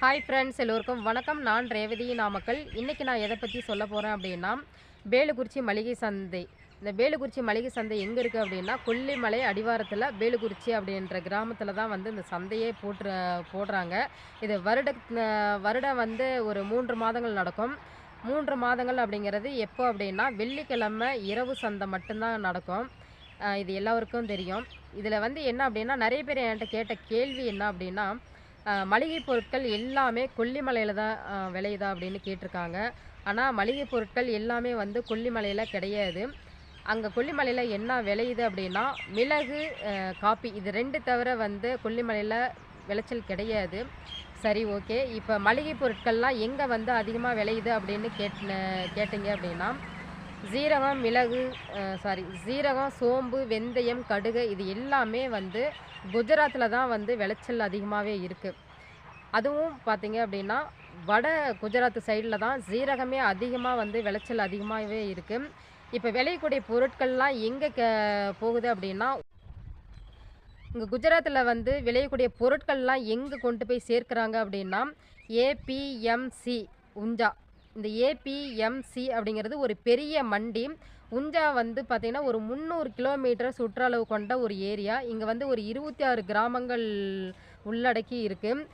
Hi friends எல்லோருக்கும் வணக்கம். நான் ரேவதி நாமக்கல் இன்றைக்கி நான் எதை பற்றி சொல்ல போகிறேன் அப்படின்னா வேலுக்குறிச்சி மளிகை சந்தை. இந்த வேலுக்குறிச்சி மளிகை சந்தை எங்கே இருக்குது அப்படின்னா கொல்லிமலை அடிவாரத்தில் வேலுக்குறிச்சி அப்படின்ற கிராமத்தில் தான் வந்து இந்த சந்தையே போட்டு போடுறாங்க. இது வருட வருடம் வந்து ஒரு மூன்று மாதங்கள் நடக்கும். மூன்று மாதங்கள் அப்படிங்கிறது எப்போ அப்படின்னா வெள்ளிக்கிழமை இரவு சந்தை மட்டும்தான் நடக்கும். இது எல்லாருக்கும் தெரியும். இதில் வந்து என்ன அப்படின்னா நிறைய பேர் என்கிட்ட கேட்ட கேள்வி என்ன அப்படின்னா மளிகை பொருட்கள் எல்லாமே கொல்லிமலையில் தான் விளையுதா அப்படின்னு கேட்டிருக்காங்க. ஆனால் மளிகை பொருட்கள் எல்லாமே வந்து கொல்லிமலையில் கிடையாது. அங்கே கொல்லிமலையில் என்ன விளையுது அப்படின்னா மிளகு காப்பி இது ரெண்டு தவிர வந்து கொல்லிமலையில் விளைச்சல் கிடையாது. சரி ஓகே. இப்போ மளிகை பொருட்கள்லாம் எங்கே வந்து அதிகமாக விளையுது அப்படின்னு கேட் கேட்டிங்க அப்படின்னா ஜீரகம் மிளகு சாரி ஜீரகம் சோம்பு வெந்தயம் கடுகு இது எல்லாமே வந்து குஜராத்தில் தான் வந்து விளைச்சல் அதிகமாகவே இருக்குது அதுவும் பார்த்திங்க அப்படின்னா வட குஜராத் சைடில் தான் ஜீரகமே அதிகமாக வந்து விளைச்சல் அதிகமாகவே இருக்குது இப்போ விளையக்கூடிய பொருட்கள்லாம் எங்கே க போகுது அப்படின்னா இங்கே குஜராத்தில் வந்து விளையக்கூடிய பொருட்கள்லாம் எங்கே கொண்டு போய் சேர்க்குறாங்க அப்படின்னா ஏபிஎம்சி உஞ்சா இந்த ஏபிஎம்சி அப்படிங்கிறது ஒரு பெரிய மண்டி. உஞ்சா வந்து பார்த்திங்கன்னா ஒரு முந்நூறு கிலோமீட்டர் சுற்றளவு கொண்ட ஒரு ஏரியா. இங்கே வந்து ஒரு இருபத்தி ஆறு கிராமங்கள் உள்ளடக்கி இருக்குது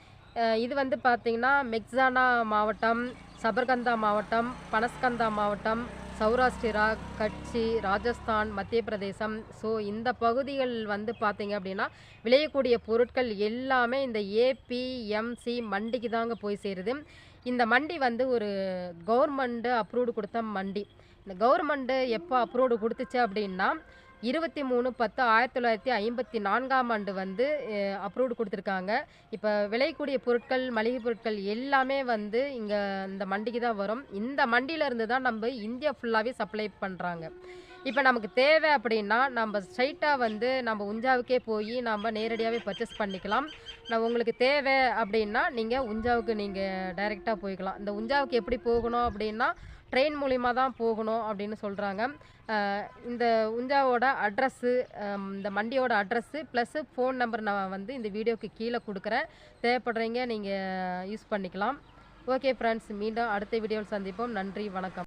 இது வந்து பார்த்திங்கன்னா மெக்ஸானா மாவட்டம் சபர்கந்தா மாவட்டம் பனஸ்கந்தா மாவட்டம் சௌராஷ்டிரா கட்சி ராஜஸ்தான் மத்திய பிரதேசம் ஸோ இந்த பகுதிகள் வந்து பார்த்திங்க அப்படின்னா விளையக்கூடிய பொருட்கள் எல்லாமே இந்த ஏபிஎம்சி மண்டிக்கு தாங்க போய் சேருது. இந்த மண்டி வந்து ஒரு கவர்மெண்ட்டு அப்ரூவ்டு கொடுத்த மண்டி. இந்த கவர்மெண்ட்டு எப்போ அப்ரூவ்டு கொடுத்துச்சு அப்படின்னா இருபத்தி மூணு பத்து ஆயிரத்தி தொள்ளாயிரத்தி ஐம்பத்தி நான்காம் ஆண்டு வந்து அப்ரூவ்டு கொடுத்துருக்காங்க. இப்போ விளையக்கூடிய பொருட்கள் மளிகை பொருட்கள் எல்லாமே வந்து இங்கே இந்த மண்டிக்கு தான் வரும். இந்த மண்டியிலேருந்து தான் நம்ம இந்தியா ஃபுல்லாகவே சப்ளை பண்ணுறாங்க இப்போ நமக்கு தேவை அப்படின்னா நம்ம ஸ்ட்ரைட்டாக வந்து நம்ம உஞ்சாவுக்கே போய் நம்ம நேரடியாகவே பர்ச்சேஸ் பண்ணிக்கலாம். நான் உங்களுக்கு தேவை அப்படின்னா நீங்கள் உஞ்சாவுக்கு நீங்கள் டைரெக்டாக போய்க்கலாம். இந்த உஞ்சாவுக்கு எப்படி போகணும் அப்படின்னா ட்ரெயின் மூலிமா தான் போகணும் அப்படின்னு சொல்கிறாங்க இந்த உஞ்சாவோட அட்ரஸ்ஸு இந்த மண்டியோட அட்ரஸ்ஸு ப்ளஸ்ஸு ஃபோன் நம்பர் நான் வந்து இந்த வீடியோக்கு கீழே கொடுக்குறேன். தேவைப்படுறீங்க நீங்கள் யூஸ் பண்ணிக்கலாம். ஓகே ஃப்ரெண்ட்ஸ் மீண்டும் அடுத்த வீடியோவில் சந்திப்போம். நன்றி வணக்கம்.